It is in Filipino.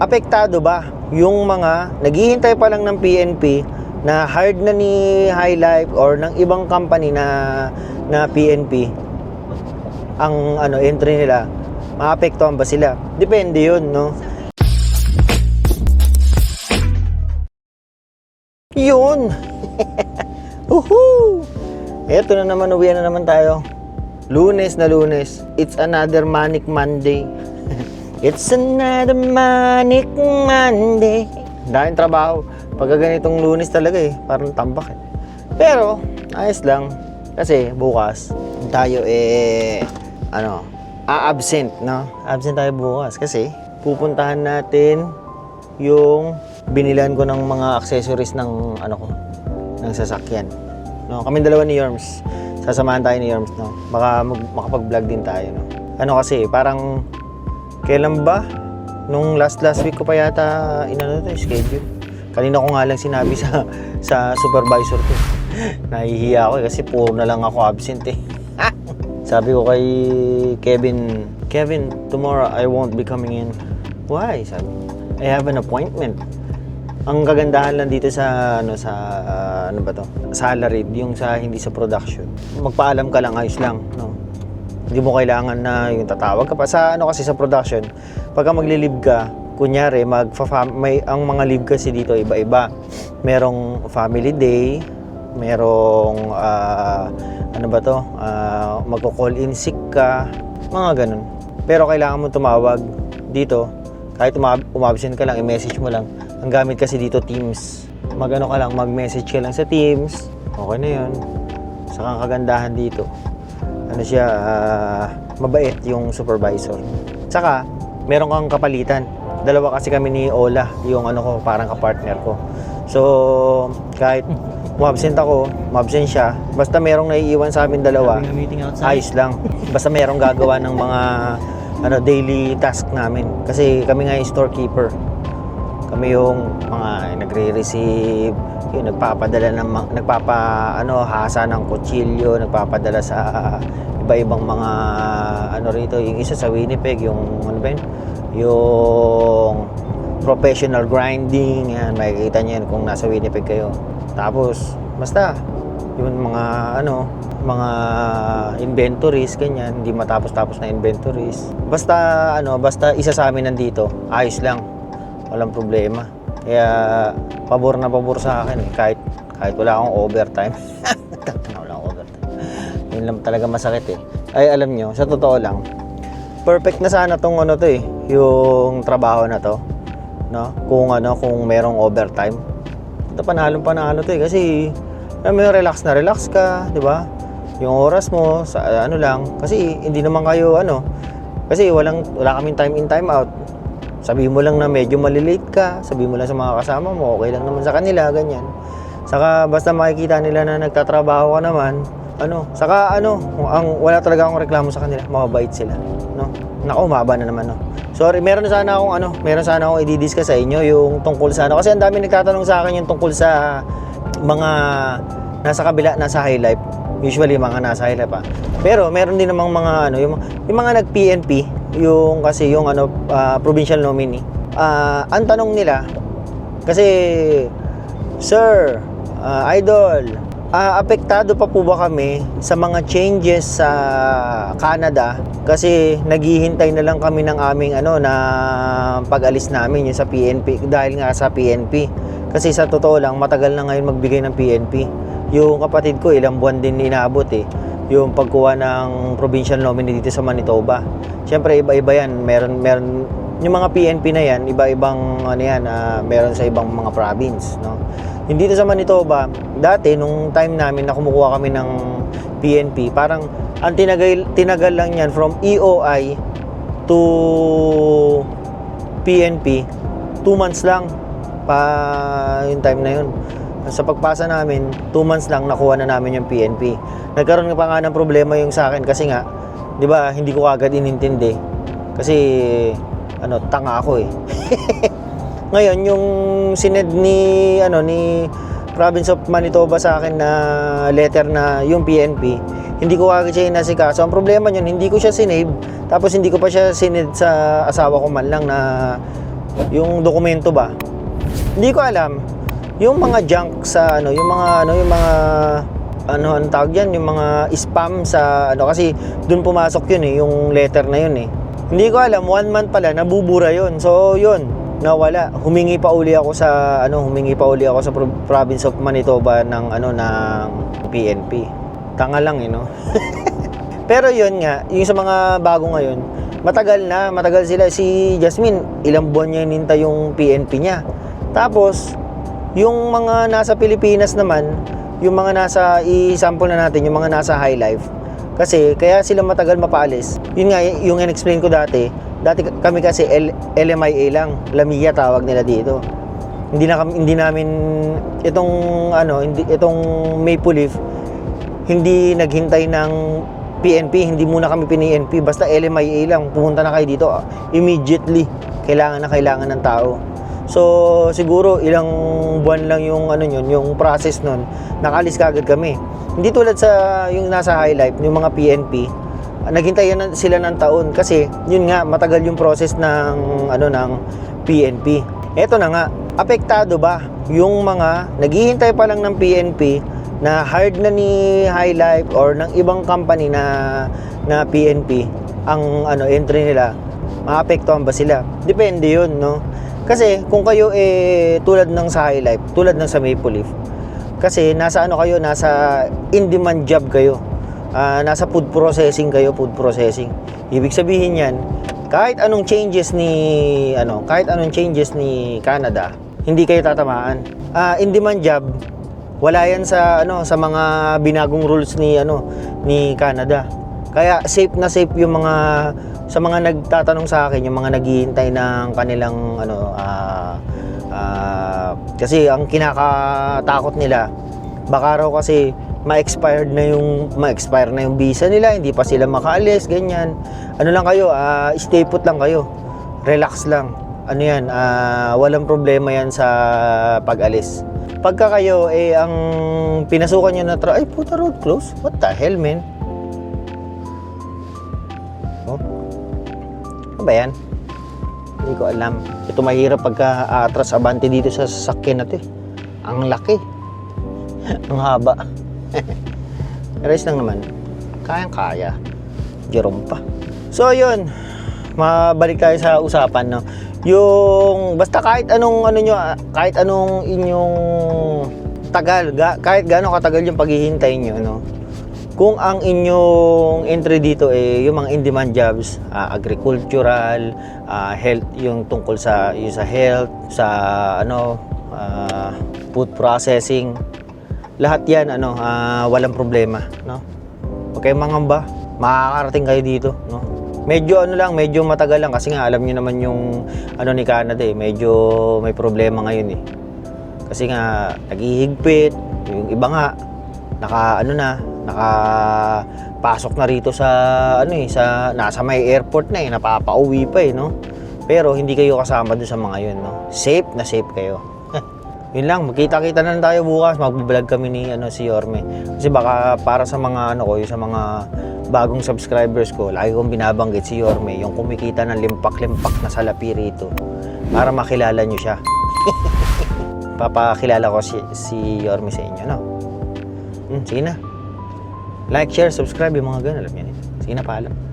apektado ba yung mga naghihintay pa lang ng PNP na hired na ni High Life or ng ibang company na na PNP ang ano entry nila maapektuhan ba sila depende yun no yun Woohoo! Eto na naman, uwi na naman tayo. Lunes na lunes. It's another manic Monday. It's another manic Monday. Dahil trabaho. Pagka ganitong lunes talaga eh, parang tambak eh. Pero, ayos lang. Kasi bukas, tayo eh, ano, a-absent, no? Absent tayo bukas kasi pupuntahan natin yung binilan ko ng mga accessories ng ano ko, ng sasakyan. No, kami dalawa ni Yorms. Sasamahan tayo ni Yorms, no. Baka mag, makapag-vlog din tayo, no. Ano kasi, parang kailan ba? Nung last last week ko pa yata inano to, schedule. Kanina ko nga lang sinabi sa sa supervisor ko. Nahihiya ako eh, kasi puro na lang ako absent eh. Sabi ko kay Kevin, Kevin, tomorrow I won't be coming in. Why? Sabi. I have an appointment. Ang kagandahan lang dito sa ano sa ah, ano ba to? Salaried yung sa hindi sa production. Magpaalam ka lang ayos lang. Hindi mo kailangan na yung tatawag ka pa sa ano kasi sa production. Pagka magli-leave ka, kunyari mag may ang mga leave kasi dito iba-iba. Merong family day, merong ah, ano ba to? Uh, magko-call in sick ka, mga ganun. Pero kailangan mo tumawag dito kahit umab- umabsent ka lang, i-message mo lang. Ang gamit kasi dito Teams. Magano ka lang, mag-message ka lang sa Teams. Okay na 'yon. Saka ang kagandahan dito, ano siya, ah, mabait yung supervisor. Saka, meron kang kapalitan. Dalawa kasi kami ni Ola, yung ano ko, parang kapartner ko. So, kahit umabsent ako, umabsent siya, basta merong naiiwan sa amin dalawa, ayos lang. Basta merong gagawa ng mga ano daily task namin. Kasi kami nga yung storekeeper. Kami yung mga nagre-receive, yung nagpapadala ng nagpapa ano hasa ng kutsilyo, nagpapadala sa iba-ibang mga ano rito, yung isa sa Winnipeg, yung ano ba yun? Yung professional grinding, yan, makikita niyo yan kung nasa Winnipeg kayo. Tapos, basta, yung mga ano, mga inventories, ganyan, hindi matapos-tapos na inventories. Basta, ano, basta isa sa amin nandito, ayos lang. Walang problema. Kaya, pabor na pabor sa akin, eh, kahit, kahit wala akong overtime. wala akong overtime. Yun lang talaga masakit eh. Ay, alam nyo, sa totoo lang, perfect na sana tong ano to eh, yung trabaho na to. No? Kung ano, kung merong overtime. Ito panalo panalo to eh kasi alam mo, relax na relax ka, 'di ba? Yung oras mo sa ano lang kasi hindi naman kayo ano kasi walang wala kaming time in time out. Sabihin mo lang na medyo malilate ka, sabihin mo lang sa mga kasama mo, okay lang naman sa kanila, ganyan. Saka basta makikita nila na nagtatrabaho ka naman, ano, saka ano, ang wala talaga akong reklamo sa kanila, mababait sila, no? Nako, mahaba na naman, no? Sorry, meron na sana akong ano, meron sana akong i-discuss sa inyo yung tungkol sa ano kasi ang dami nagtatanong sa akin yung tungkol sa mga nasa kabila, nasa high life. Usually mga nasa high life pa. Pero meron din namang mga ano, yung, yung mga nag-PNP, yung kasi yung ano ah, provincial nominee. Ah, ang tanong nila kasi Sir, ah, idol, ah, apektado pa po ba kami sa mga changes sa Canada kasi naghihintay na lang kami ng aming ano na pag-alis namin yung sa PNP dahil nga sa PNP. Kasi sa totoo lang matagal na ngayon magbigay ng PNP. Yung kapatid ko ilang buwan din inaabot eh yung pagkuha ng provincial nominee dito sa Manitoba. Siyempre iba-iba yan. Meron meron yung mga PNP na yan, iba-ibang ano yan, ah, meron sa ibang mga province, no. Hindi dito sa Manitoba, dati nung time namin na kumukuha kami ng PNP, parang ang tinagal tinagal lang yan from EOI to PNP, two months lang pa yung time na yun. Sa pagpasa namin, two months lang nakuha na namin yung PNP. Nagkaroon pa nga ng problema yung sa akin kasi nga, di ba, hindi ko agad inintindi. Kasi, ano, tanga ako eh. Ngayon, yung sined ni, ano, ni Province of Manitoba sa akin na letter na yung PNP, hindi ko agad siya inasikaso. Ang problema niyan, hindi ko siya sinave, tapos hindi ko pa siya sined sa asawa ko man lang na yung dokumento ba. Hindi ko alam. Yung mga junk sa ano, yung mga ano, yung mga ano ang tawag diyan, yung mga spam sa ano kasi doon pumasok yun eh, yung letter na yun eh. Hindi ko alam, one month pala nabubura yun. So yun, nawala. Humingi pa uli ako sa ano, humingi pa uli ako sa pro- province of Manitoba ng ano ng PNP. Tanga lang eh, no? Pero yun nga, yung sa mga bago ngayon, matagal na, matagal sila. Si Jasmine, ilang buwan niya hinintay yung PNP niya. Tapos, yung mga nasa Pilipinas naman, yung mga nasa, i-sample na natin, yung mga nasa high life. Kasi, kaya sila matagal mapaalis. Yun nga, yung in-explain ko dati, dati kami kasi L- LMIA lang, Lamia tawag nila dito. Hindi na kami, hindi namin itong ano, hindi itong Maple Leaf hindi naghintay ng PNP, hindi muna kami PNP, basta LMIA lang, pumunta na kayo dito immediately. Kailangan na kailangan ng tao. So, siguro ilang buwan lang yung ano yun, yung process nun, nakalis kagad kami. Hindi tulad sa yung nasa High Life, yung mga PNP, ah, naghintay na sila ng taon kasi yun nga matagal yung process ng ano ng PNP. Eto na nga, apektado ba yung mga naghihintay pa lang ng PNP na hired na ni High Life or ng ibang company na na PNP ang ano entry nila maapektuhan ba sila depende yun no kasi kung kayo eh tulad ng sa High Life tulad ng sa Maple Leaf kasi nasa ano kayo nasa in demand job kayo. Ah, nasa food processing kayo food processing. Ibig sabihin yan kahit anong changes ni ano kahit anong changes ni Canada hindi kayo tatamaan. Ah, in demand job wala yan sa ano sa mga binagong rules ni ano ni Canada. Kaya safe na safe yung mga sa mga nagtatanong sa akin, yung mga naghihintay ng kanilang ano ah ah, kasi ang kinakatakot nila baka raw kasi ma-expired na yung ma-expire na yung visa nila, hindi pa sila makaalis, ganyan. Ano lang kayo, ah, stay put lang kayo. Relax lang. Ano yan, ah, walang problema yan sa pag-alis. Pagka kayo, eh, ang pinasukan nyo na tra- ay, puta road close. What the hell, man? Ano ba yan? Hindi ko alam. Ito mahirap pagka aatras abante dito sa sasakyan na. Ang laki. ang haba. Rest lang naman. Kayang-kaya. Jerome pa. So, yun. Mabalik tayo sa usapan, no? Yung, basta kahit anong, ano nyo, ah, kahit anong inyong tagal, ga, kahit gaano katagal yung paghihintay nyo, no? Kung ang inyong entry dito eh yung mga in-demand jobs, ah, agricultural, ah, health, yung tungkol sa yung sa health, sa ano, ah, food processing, lahat 'yan ano, ah, walang problema, no? Okay, mangamba, makakarating kayo dito, no? Medyo ano lang, medyo matagal lang kasi nga alam niyo naman yung ano ni Canada eh, medyo may problema ngayon eh. Kasi nga naghihigpit, yung iba nga naka ano na, naka pasok na rito sa ano eh, sa nasa may airport na eh, napapauwi pa eh, no? Pero hindi kayo kasama doon sa mga yun, no? Safe na safe kayo. Yun lang, magkita-kita na lang tayo bukas. Magbablog kami ni ano si Yorme. Kasi baka para sa mga ano ko, yung sa mga bagong subscribers ko, lagi kong binabanggit si Yorme, yung kumikita ng limpak-limpak na salapi rito para makilala nyo siya. Papakilala ko si, si Yorme sa inyo, no? Hmm, sige na. Like, share, subscribe, yung mga ganun, alam niyo na. Sige na, paalam.